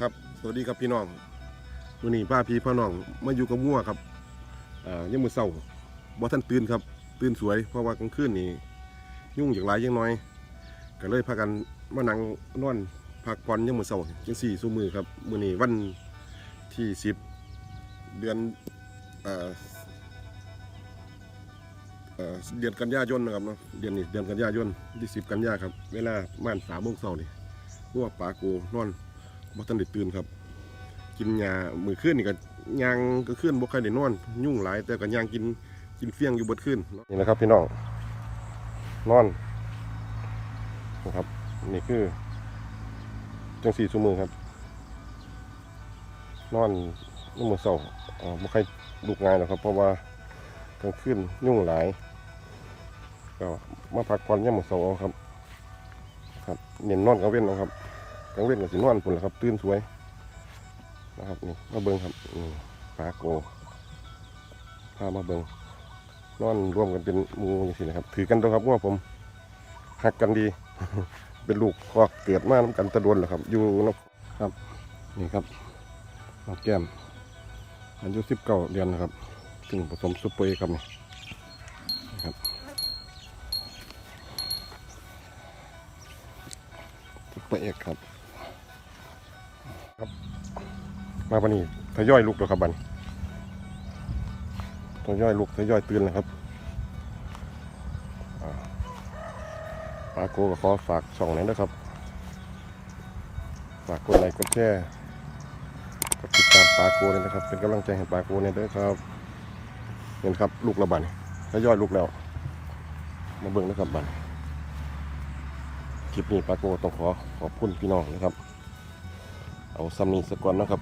ครับ สวัสดีครับพี่น้องวันนี้ป้าพี่พ่อน้องมาอยู่กับงัวครับอ่ายังมือเศร้าบ่ท่านตื่นครับ ตื่นสวยเพราะว่ากลางคืนนี่ยุ่งอย่างไรยังน้อยก็เลยพากันมานั่งนอนพักผ่อนยังมือเศร้าจังสี่สู้มือครับมือนี้วันที่สิบเดือนอ่าเดือนกันยายนนะครับเนาะเดือนนี้เดือนกันยายนที่สิบกันยาครับ เวลาประมาณสามโมงเช้านี่งัวปลาโกนอน บ่ทันได้ตื่นครับ กินยามือขึ้นนี่ก็ยางก็ขึ้นบ่ค่อยได้นอน ยุ่งหลาย แต่ก็ยางกินกินเฟี้ยงอยู่บดขึ้นนี่นะครับ พี่น้องนอนนะครับ นี่คือจังสี่ชั่วโมงครับ นอนนมือเศร้าอ่าบ่ค่อยลุกง่ายหรอกครับ เพราะว่ากลางคืนยุ่งหลายก็มาพักผ่อนยามมือเช้าครับ ครับเน้นนอนกลางเว้นเอาครับ กลางเว้นก็สินอนพุ่นละครับ ตื่นสวยนะครับนี่มาเบิ่งครับนี่ปลาโกพามาเบิ่งนอนร่วมกันเป็นมูอย่างนี้นะครับ ถือกันตัวครับว่าผมหักกันดี เป็นลูกคอกเกิดมาน้ำกันตะดวนแหละครับ อยู่นะครับ นี่ครับน้องแก้มอายุสิบเก้าเดือนนะครับซึ่งผสมซุปเปอร์เอครับนี่นะครับซุปเปอร์เอกครับ มาปนี้ทยอยลุกแล้วครับบันทยอยลุกทยอยตื่นแล้วครับอ่าปาโกก็ขอฝากช่องไหนนะครับ ฝากกดไลค์กดแชร์กดติดตามปาโกเลยนะครับ เป็นกำลังใจให้ปาโกเนี่ยด้อครับเห็นครับลุกแล้วบันทยอยลุกแล้ว มาเบิ่งนะครับบันคลิปนี้ปาโกต้องขอขอบคุณพี่น้องนะครับ เอาซัมนี้สกก่อนนะครับ